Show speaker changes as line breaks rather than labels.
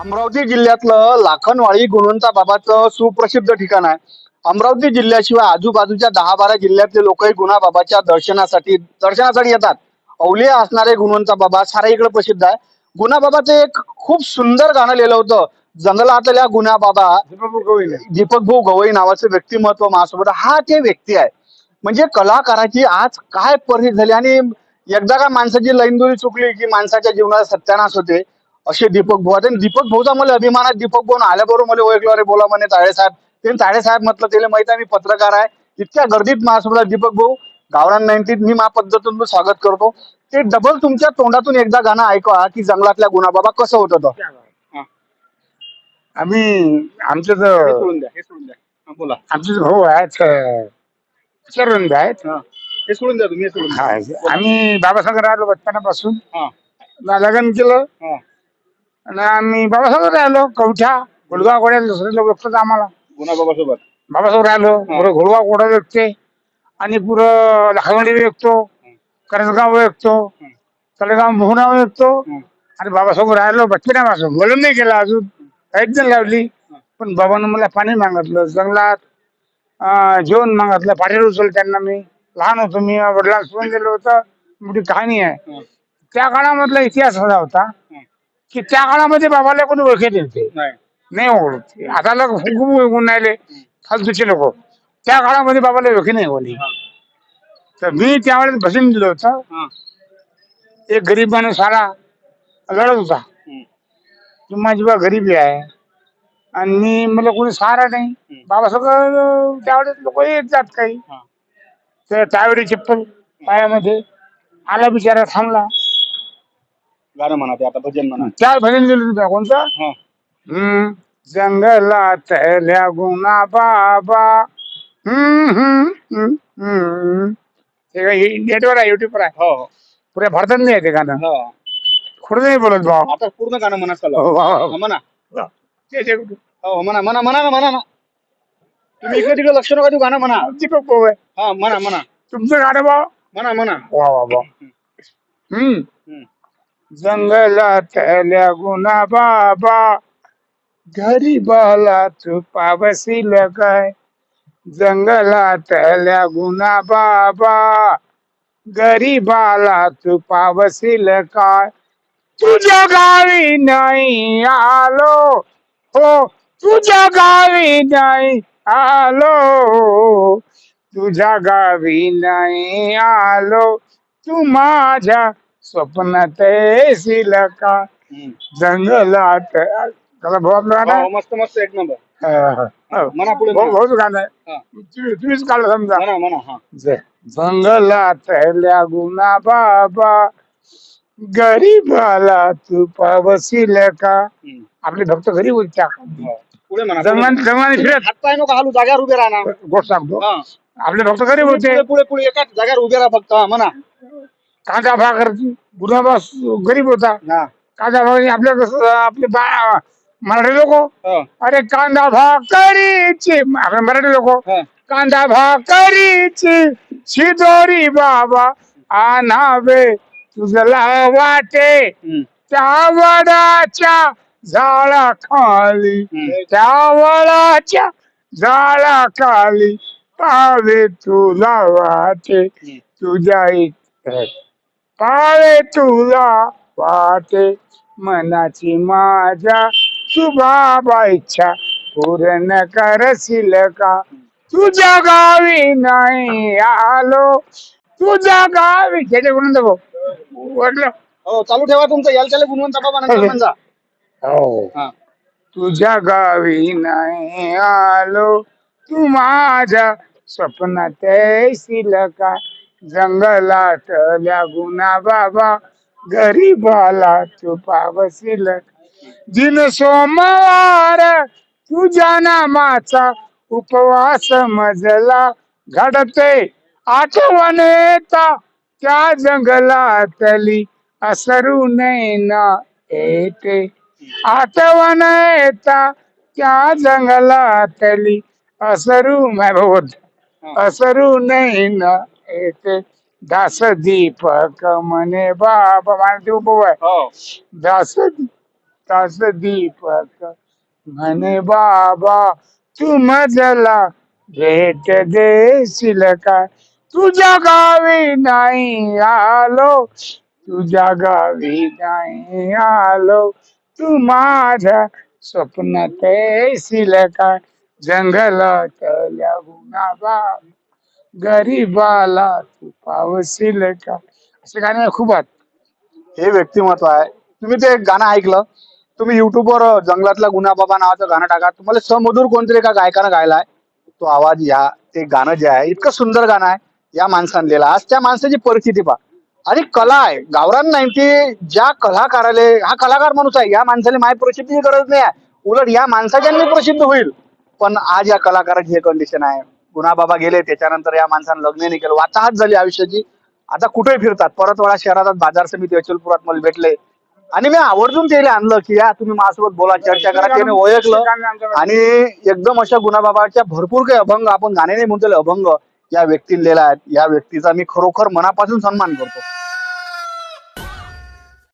अमरावती जिल्ह्यातलं लाखनवाडी गुणवंता बाबाचं सुप्रसिद्ध ठिकाण आहे. अमरावती जिल्ह्याशिवाय आजूबाजूच्या दहा बारा जिल्ह्यातले लोकही गुणा बाबाच्या दर्शनासाठी दर्शनासाठी येतात. अवलिय असणारे गुणवंता बाबा सारा इकडे प्रसिद्ध आहे. गुणा बाबाचं एक खूप सुंदर गाणं लिहिलं होतं. जंगलातल्या गुणा बाबा दीपक भाऊ गवई नावाचं व्यक्तिमत्व माझ्यासोबत हा ते व्यक्ती आहे. म्हणजे कलाकाराची आज काय परिस्थिती झाली? आणि एकदा का माणसाची लैनदुरी चुकली की माणसाच्या जीवनात सत्यानाश होते? असे दीपक भाऊ. आणि दीपक भाऊचा मला अभिमान आहे. दीपक भाऊ आल्याबरोबर मला ओळखलं. अरे बोला म्हणे ताळे साहेब. ते ताळे साहेब म्हटलं त्याला माहीत आहे मी पत्रकार आहे. इतक्या गर्दीत माझ्यासोबत दीपक भाऊ गावरान नाईन्टीत मी मा पद्धतीतून स्वागत करतो. ते डबल तुमच्या तोंडातून एकदा गाणं ऐका की जंगलातल्या गुणाबाबा कसं होतं तो.
आम्ही आमचे
सोडून द्या हे सोडून द्या. बोला.
आमचे भाऊ आहेत
हा. सोडून द्या तुम्ही
आम्ही बाबासाहेब राहिलो बचपनापासून
हा,
ना लग्न केलं. आणि आम्ही बाबासाहेब राहिलो कवठा गुलगाव गोड्या दुसरे लोक व्यक्त आम्हाला.
गुणाबाबा सोबत
बाबासाहेब राहिलो पुरं घोडगाव गोडा व्यक्ते आणि पुरं लाखवडी व्यक्तो करंजगाव व्यक्तो तळेगाव मोहना व्यक्तो आणि बाबासाहेब राहिलो बचपनापासून बोलून नाही केलं अजून काहीच नाही लावली पण बाबानं मला पाणी मागितलं जंगलात जेवण मागितलं पाठीवर उचल त्यांना मी. लहान होतो मी वडिलांना सोडून दिलं होतं मोठी कहाणी आहे. त्या काळामधला इतिहास असा होता की त्या काळामध्ये बाबाला कोणी ओळखत येते
नाही.
नाही. ओळखते आता लोक खूप राहिले. फालतूचे लोक. त्या काळामध्ये बाबाला ओळखी नाही कोणी. तर मी त्यावेळेस भजन दिलं होतं.
हा.
एक गरीब माणूस आला. लढत होता. की माझी बा गरीबी आहे. आणि मला कोणी सहारा नाही. बाबा सगळं त्यावेळेस लोक येत जात काही. तर त्यावेळी चप्पल पायामध्ये आला बिचारा थांबला.
गाणं म्हणा ते आता भजन म्हणा.
त्या भजन दिलं होतं. कोणतं?
हा.
हम्म जंगलात गुना बाबा. हम्म हम्म हम्म, हम्म ते काही नेटवर आहे युट्यूबवर आहे?
हो.
पुऱ्या भारतात नाही आहे ते गाणं.
हो.
खोडं नाही बोलत भाऊ?
आता पूर्ण गाणं म्हणा चला.
हो, वा, वा,
हा,
वा.
म्हणा
ते- ते-
हो म्हणा म्हणा म्हणा ना म्हणा ना. तुम्ही इकडे तिकडे लक्ष नका देऊ गाणं म्हणा.
दीपक भाऊ आहे.
हा म्हणा म्हणा.
तुमचं गाणं भाऊ?
म्हणा म्हणा.
वा वा वा. हम्म
हम्म.
जंगलात गुना बाबा. गरीबाला तू पावसील काय जंगलात गुना बाबा. गरीबाला तू पावसील काय तुझ्या गावी नाही आलो. हो तुझ्या गावी नाही आलो. तुझ्या गावी नाही आलो. तू माझ्या स्वप्नात येशील का. जंगलात त्याला भाऊ
हो? मस्त मस्त एक नंबर. म्हणा पुढे म्हणा.
भाऊच गाणं आहे
हा.
तुम्ही- तुम्हीच काढलं समजा
म्हणा म्हणा हा
ज- जंगलात गुना बाबा गरीबाला तू पावसील का
हम्म.
आपले भक्त गरीब होते त्या काळी.
हो. पुढे म्हणा
जंगलात फिरत
हात पाय नको हालू जाग्यावर उभे राहा ना
गोष्ट सांगतो. आपले भक्त गरीब होते
पुढे पुढे पुढे एकाच जाग्यावर उभे राहा फक्त हा, म्हणा
कांदा भाकर गुन्हा गरीब होता. कांदा भाकर आपल्या कसं आपले बा- मराठी लोक.
हा.
अरे कांदा भाकरीची आपले मराठी लोक. कांदा भाकरीची शिदोरी बाबा आणावे. तुझला वाटे. त्या वडाच्या झाडा खाली
हम्म.
त्या वडाच्या झाडा खाली पावे तुला वाटे. तुझ्या पावे तुला वाटे. मनाची माझ्या बाबा इच्छा पूर्ण करशील का? तुझ्या गावी नाही आलो. तुझ्या गावी. त्याच्या गुण भाऊ. वाटलं?
हो चालू ठेवा तुमचं. याल त्याला गुणवंत बाबा नंतर
हा. तुझ्या गावी नाही आलो. तू माझ्या स्वप्नात येशील का? जंगलात गुना बाबा गरीबाला तू पावशील दिन सोमवार तुझ्या नामाचा उपवास मजला घडते. आठवण येता त्या जंगलातली असरू नैना येते. आठवण येता त्या जंगलातली असरू माय भगवत असरू नैना येते. दास दीपक म्हणे बाबा मला ते उपव आहे
हो.
दास तास दीपक म्हणे बाबा तू मजला भेट देशील का? तुझ्या गावी नाही आलो. तुझ्या गावी नाही आलो. तू माझ्या स्वप्नात येशील का? जंगलातल्या गुणाबा गरीबाला तू पावसील का? असे गाणे खूप आहेत
हे व्यक्तिमत्व आहे. तुम्ही ते गाणं ऐकलं तुम्ही युट्यूबवर जंगलातला गुन्हा बाबा नावाचं गाणं टाका. तुम्हाला समधूर कोणतरी एका गायकानं गायलाय तो आवाज या ते गाणं जे आहे इतकं सुंदर गाणं आहे. या माणसाने लिहिलं आज त्या माणसाची परिस्थिती पहा. आणि कला आहे. गावरान नाही ते ज्या कलाकाराले हा कलाकार माणूस आहे. या माणसाला माय प्रसिद्धीची गरज नाही आहे. उलट या माणसाच्या प्रसिद्ध होईल. पण आज या कलाकाराची हे कंडिशन आहे. गुन्हा बाबा गेले त्याच्यानंतर या माणसानं लग्न नाही केलं. वाताहत झाली आयुष्याची. आता कुठे फिरतात? परतवाडा शहरात बाजार समिती अचलपुरात मला भेटले. आणि मी आवर्जून त्याला आणलं की या तुम्ही माझ्यासोबत बोला चर्चा करा. त्याने ओळखलं. आणि एकदम अशा गुणाबाबाच्या भरपूर काही अभंग आपण गाणे नाही म्हणतो अभंग या व्यक्तीने लिहिला आहे. या व्यक्तीचा मी खरोखर मनापासून सन्मान करतो.